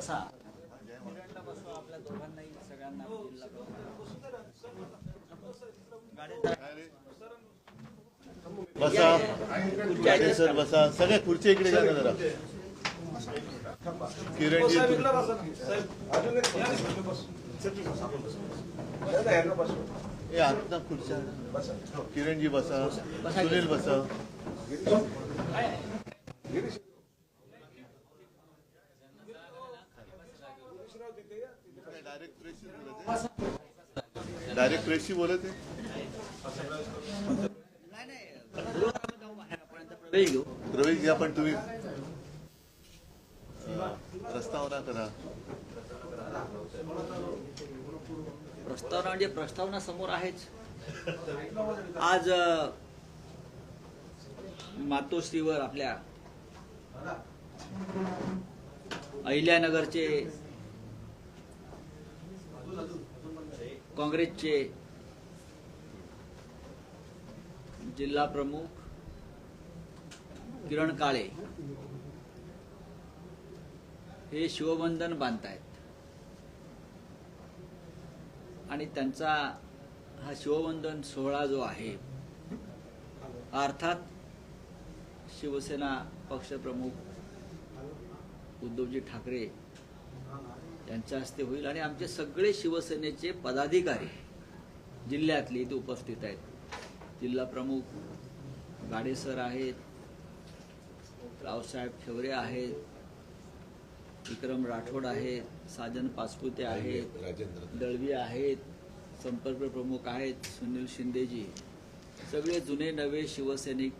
बसा. बसा. गाडे सर बसा. सगळ्या खुर्च्या इकडे जा ना जरा. किरणजी ए आता खुर्च्या. किरणजी बसा. सुनील बसा. डायरेक्ट प्रेसशी बोलत आहे? प्रवेश घ्या पण तुम्ही. प्रस्तावना करा. प्रस्तावना म्हणजे प्रस्तावना समोर आहेच. आज मातोश्रीवर आपल्या अहिल्यानगरचे काँग्रेसचे जिल्हा प्रमुख किरण काळे हे शिवबंधन बांधतायत. आणि त्यांचा हा शिवबंधन सोहळा जो आहे अर्थात शिवसेना पक्षप्रमुख उद्धवजी ठाकरे यांच्या हस्ते होईल. आणि आमचे सगळे शिवसेनेचे पदाधिकारी जिल्ह्यातले इथे उपस्थित आहेत. जिल्हा प्रमुख गाडेसर आहेत रावसाहेब ठेवरे आहेत विक्रम राठोड आहेत साजन पाचपुते आहेत दळवी. आहेत संपर्क प्रमुख आहेत सुनील शिंदेजी. सगळे जुने नवे शिवसैनिक.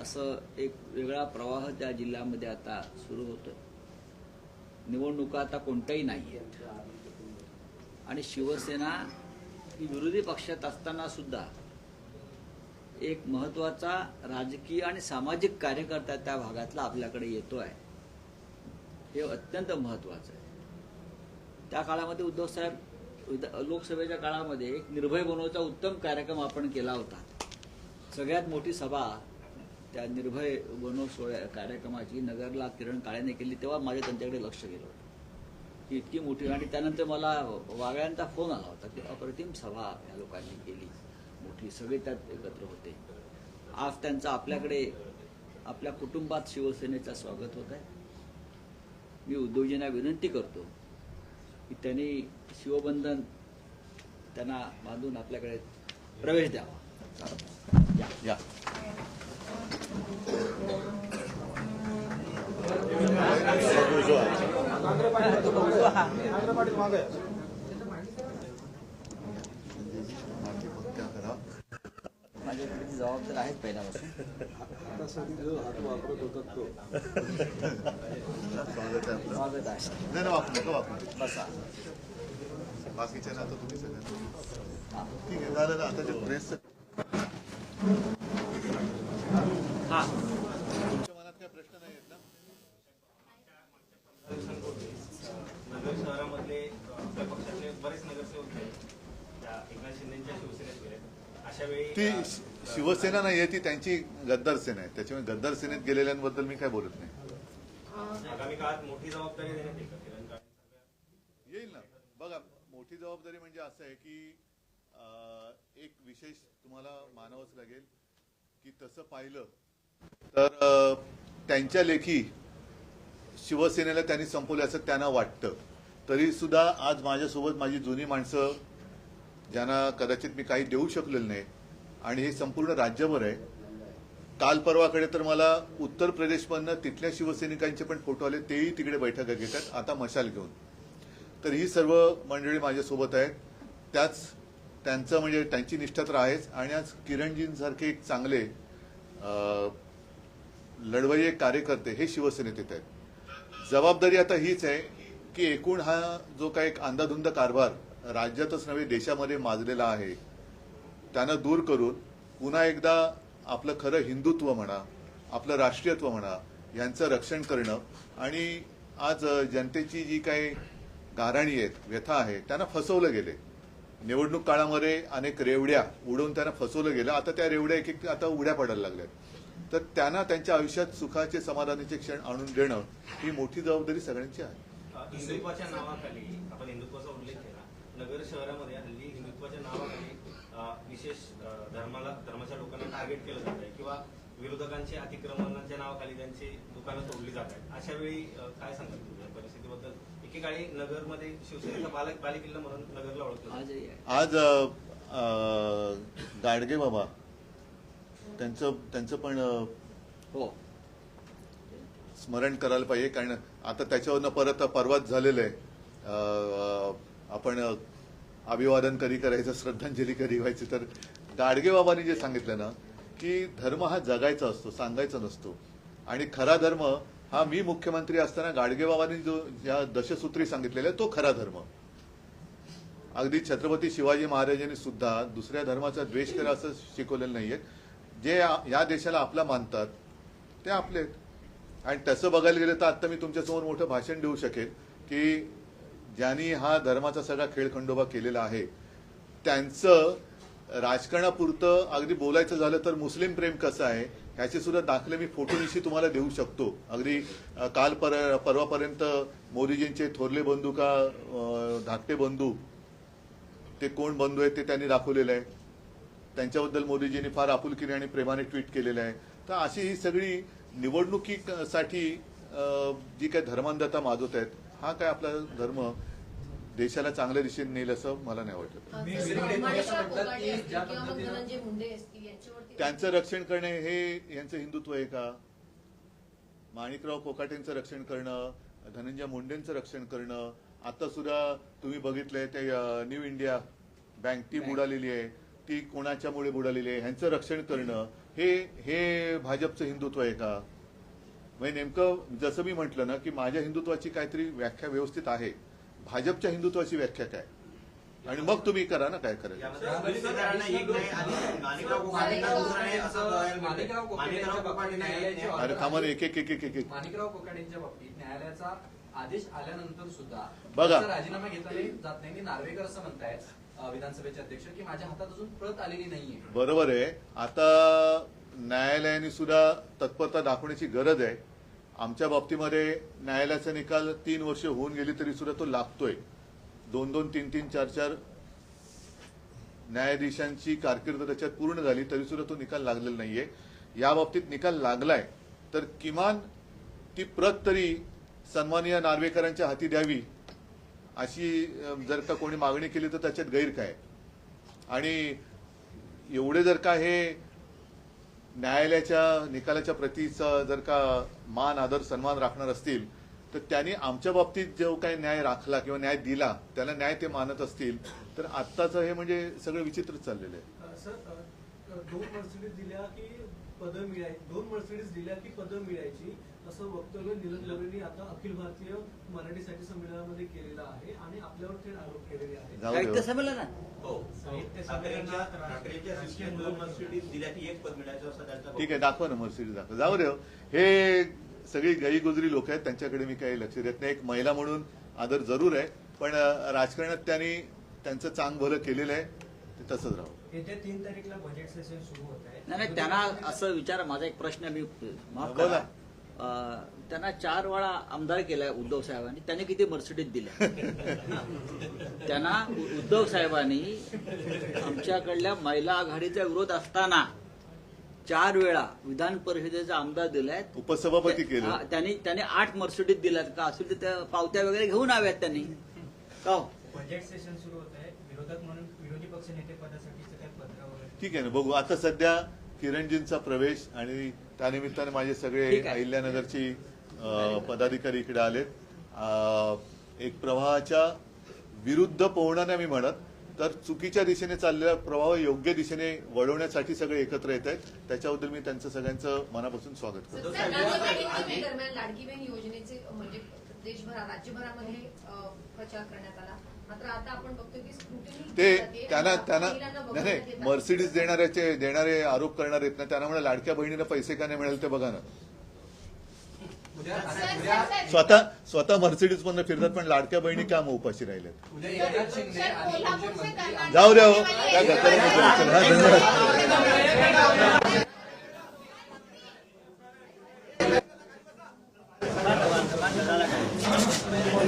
असं एक वेगळा प्रवाह त्या जिल्ह्यामध्ये आता सुरू होतो निवडणुका आता कोणत्याही नाही आहेत आणि शिवसेना ही विरोधी पक्षात असताना सुद्धा एक महत्त्वाचा राजकीय आणि सामाजिक कार्यकर्ता त्या भागातला आपल्याकडे येतो आहे हे अत्यंत महत्वाचं आहे. त्या काळामध्ये उद्धव साहेब लोकसभेच्या काळामध्ये एक निर्भय बनवचा उत्तम कार्यक्रम आपण केला होता. सगळ्यात मोठी सभा त्या निर्भय सोहळ्या कार्यक्रमाची नगरला किरण काळेने केली तेव्हा माझे त्यांच्याकडे लक्ष गेलं होतं. की इतकी मोठी आणि त्यानंतर मला वागळ्यांचा फोन आला होता की अप्रतिम सभा या लोकांनी केली. मोठी सगळे त्यात एकत्र होते. आज त्यांचं आपल्याकडे आपल्या कुटुंबात शिवसेनेचं स्वागत होत आहे. मी उद्योजकांना विनंती करतो की त्यांनी शिवबंधन त्यांना बांधून आपल्याकडे प्रवेश द्यावा. या. या. माझ्याकडे आहेत पहिल्यापासून बसा बाकीच्या ना आता तुम्ही सगळ्यांना ठीक आहे झालं ना आता ते प्रेस हा तुमच्या मनात काय प्रश्न नाही आहेत ना नगर शहरामधले आपल्या पक्षातले बरेच नगरसेवक आहेत त्या एकनाथ शिंदेच्या शिवसेनेत गेले अशा वेळी ती शिवसेना नाही आहे ती त्यांची गद्दार सेना आहे. त्याच्यामुळे गद्दार सेनेत गेलेल्यांबद्दल मी काय बोलत नाही. आगामी काळात मोठी जबाबदारी देण्यात येईल ना. बघा मोठी जबाबदारी म्हणजे असं आहे की एक विशेष तुम्हाला मानावंच लागेल की तसं पाहिलं तर त्यांच्या लेखी शिवसेनेला त्यांनी संपवलं असं त्यांना वाटतं. तरी सुद्धा आज माझ्यासोबत माझी जुनी माणसं ज्यांना कदाचित मी काही देऊ शकलेलं नाही आणि हे संपूर्ण राज्यभर आहे. काल परवाकडे तर मला उत्तर प्रदेशमधनं तिथल्या शिवसैनिकांचे पण फोटो आले तेही तिकडे बैठका घेतात. आता मशाल घेऊन. तर ही सर्व मंडळी माझ्यासोबत आहेत. त्याच त्यांचं म्हणजे त्यांची निष्ठा तर आहेच. आणि आज किरणजींसारखे एक चांगले अं, लढवय्ये कार्यकर्ते हे शिवसेनेत येत आहेत. जबाबदारी आता हीच आहे की एकूण हा जो काय एक अंधाधुंद कारभार राज्यातच नव्हे देशामध्ये माजलेला आहे. त्यानं दूर करून पुन्हा एकदा आपलं खरं हिंदुत्व म्हणा आपलं राष्ट्रीयत्व म्हणा यांचं रक्षण करणं आणि आज जनतेची जी काही गाराणी आहेत व्यथा आहे त्यांना फसवलं गेले. निवडणूक काळामध्ये अनेक रेवड्या उडवून त्यांना फसवलं गेलं. आता त्या रेवड्या एक एक आता उड्या पडायला लागल्यात. तर त्यांना त्यांच्या आयुष्यात सुखाचे समाधानाचे क्षण आणून देणं ही मोठी जबाबदारी सगळ्यांची आहे. हिंदुत्वाच्या नावाखाली आपण हिंदुत्वाचा उल्लेख केला. नगर शहरामध्ये हल्ली हिंदुत्वाच्या नावाखाली विशेष धर्माला धर्माच्या लोकांना टार्गेट केलं जात आहे किंवा विरोधकांच्या अतिक्रमणाच्या नावाखाली त्यांची दुकानं तोडली जात आहेत. अशा वेळी काय सांगाल तुम्ही परिस्थितीबद्दल? एकेकाळी नगरमध्ये शिवसेनेचा बालक बालेकिल्ला म्हणून नगरला ओळखलं आज गाडगे बाबा त्यांचं त्यांचं पण हो. स्मरण करायला पाहिजे कारण आता त्याच्यावरनं परत परवाच झालेलं आहे. अ, आपण अभिवादन कधी करायचं श्रद्धांजली कधी व्हायची तर गाडगेबाबांनी जे सांगितलं ना की धर्म हा जगायचा असतो सांगायचा नसतो. आणि खरा धर्म हा मी मुख्यमंत्री असताना गाडगेबाबांनी जो ज्या दशसूत्री सांगितलेला आहे तो खरा धर्म. अगदी छत्रपती शिवाजी महाराजांनी सुद्धा दुसऱ्या धर्माचा द्वेष करा असं शिकवलेलं नाहीये. जे या- देशाला आपला मानतात ते आपले आहेत. आणि तसं बघायला गेलं तर आता मी तुमच्यासमोर मोठं भाषण देऊ शकेल की ज्यांनी हा धर्माचा सगळा खेळखंडोबा केलेला आहे त्यांचं राजकारणापुरतं अगदी बोलायचं झालं तर मुस्लिम प्रेम कसं आहे ह्याचे सुद्धा दाखले मी फोटोनिशी तुम्हाला देऊ शकतो. अगदी काल पर परवापर्यंत मोदीजींचे थोरले बंधू का धाकटे बंधू ते कोण बंधू आहेत ते त्यांनी दाखवलेलं आहे. त्यांच्याबद्दल मोदीजींनी फार आपुलकीने आणि प्रेमाने ट्विट केलेलं आहे. तर अशी ही सगळी निवडणुकीसाठी जी काही धर्मांधता माजवत आहेत हा काय आपला धर्म देशाला चांगल्या दिशेने नेईल असं मला नाही वाटत. त्यांचं रक्षण करणे हे यांचं हिंदुत्व आहे का? माणिकराव कोकाटेंचं रक्षण करणं धनंजय मुंडेंचं रक्षण करणं आता सुद्धा तुम्ही बघितलंय ते न्यू इंडिया बँक ती बुडालेली आहे. ती कोणाच्यामुळे बुडालेली आहे? ह्यांचं रक्षण करणं हे हे भाजपचं हिंदुत्व आहे का? म्हणजे नेमकं जसं मी म्हटलं ना की माझ्या हिंदुत्वाची काहीतरी व्याख्या व्यवस्थित आहे. भाजपच्या हिंदुत्वाची व्याख्या काय? आणि मग तुम्ही करा ना काय करायचं. अरे थांबा एक एक एक एक एक. माणिकराव कोकाटेंच्या बाबतीत न्यायालयाचा आदेश आल्यानंतर सुद्धा बघा. राजीनामा घेतला नाही जात नाही. नार्वेकर असं म्हणतायत विधानसभेचे अध्यक्ष की माझ्या हातात अजून प्रत आलेली नाहीये. बरोबर आहे. आता न्यायालयाने सुद्धा तत्परता दाखवण्याची गरज आहे. आमच्या बाबतीमध्ये न्यायालयाचा निकाल तीन वर्ष होऊन गेली तरी सुद्धा तो लागतोय. दोन दोन तीन तीन चार चार न्यायाधीशांची कारकीर्द त्याच्यात पूर्ण झाली तरी सुद्धा तो निकाल लागलेला नाहीये. या बाबतीत निकाल लागलाय तर किमान ती प्रत तरी सन्माननीय नार्वेकरांच्या हाती द्यावी अशी जर का कोणी मागणी केली तर त्याच्यात गैर काय? आणि एवढे जर का हे न्यायालयाच्या निकालाच्या प्रतीचा जर का मान आदर सन्मान राखणार असतील तर त्यांनी आमच्या बाबतीत जो काही न्याय राखला किंवा न्याय दिला त्याला न्याय ते मानत असतील. तर आत्ताचं हे म्हणजे सगळं विचित्रच चाललेलं आहे. दोन मर्सिडीज दिल्या की पदं मिळायची दोन मर्सिडीज दिल्या की पदं मिळायची असं वक्तव्य नीरज मोदींनी आता अखिल भारतीय मराठी साहित्य संमेलनामध्ये केलेलं आहे आणि आपल्यावर थेट आरोप केलेले साहित्य दे हो. ठीक आहे दाखवा ना मर्सिडीज दाखवा. जाऊ दे हो. हे सगळी गईगुजरी लोक आहेत त्यांच्याकडे मी काही लक्ष देत नाही. एक महिला म्हणून आदर जरूर आहे पण राजकारणात त्यांनी त्यांचं चांग भलं केलेलं आहे ते तसंच राहू. येत्या तीन तारीखला बजेट सेशन सुरू होत आहे. नाही नाही त्यांना असं विचार माझा एक प्रश्न मी माफ बोला. त्यांना चार वेळा आमदार केलाय उद्धव साहेबांनी. त्यांनी किती मर्सिडीज दिल्या त्यांना उद्धव साहेबांनी आमच्याकडल्या महिला आघाडीचा विरोध असताना चार वेळा विधान परिषदेचा आमदार दिलाय. उपसभापती केलं. हा, त्यांनी त्यांनी आठ मर्सिडीज दिल्यात. का असेल तर त्या पावत्या वगैरे घेऊन हव्यात त्यांनी. का हो? बजेट सेशन सुरू होत आहे विरोधक म्हणून विरोधी पक्ष नेते पदासाठीचं काही पत्र वगैरे ठीक आहे ना बघू. आता सध्या किरणजींचा प्रवेश आणि त्यानिमित्ताने माझे सगळे. अहिल्यानगरची पदाधिकारी इकडे आलेत. एक प्रवाहाच्या विरुद्ध पोहणं नाही मी म्हणत तर चुकीच्या दिशेने चाललेला प्रवाह योग्य दिशेने वळवण्यासाठी सगळे एकत्र येत आहेत. त्याच्याबद्दल मी त्यांचं सगळ्यांचं मनापासून स्वागत करतो. दरम्यान लाडकी बहीण योजनेचे म्हणजे देशभरात राज्यभरामध्ये प्रचार करण्यात आला. मात्र आता आपण बघतो की स्क्रुटिनी ते त्यांना त्यांना नाही. मर्सिडीज देणाऱ्याचे देणारे आरोप करणार आहेत ना त्यांना म्हणा लाडक्या बहिणीला पैसे का नाही मिळाले ते बघा ना. स्वतः स्वतः मर्सिडीज मधनं फिरतात पण लाडक्या बहिणी का मग उपाशी राहिल्यात? उद्या एकनाथ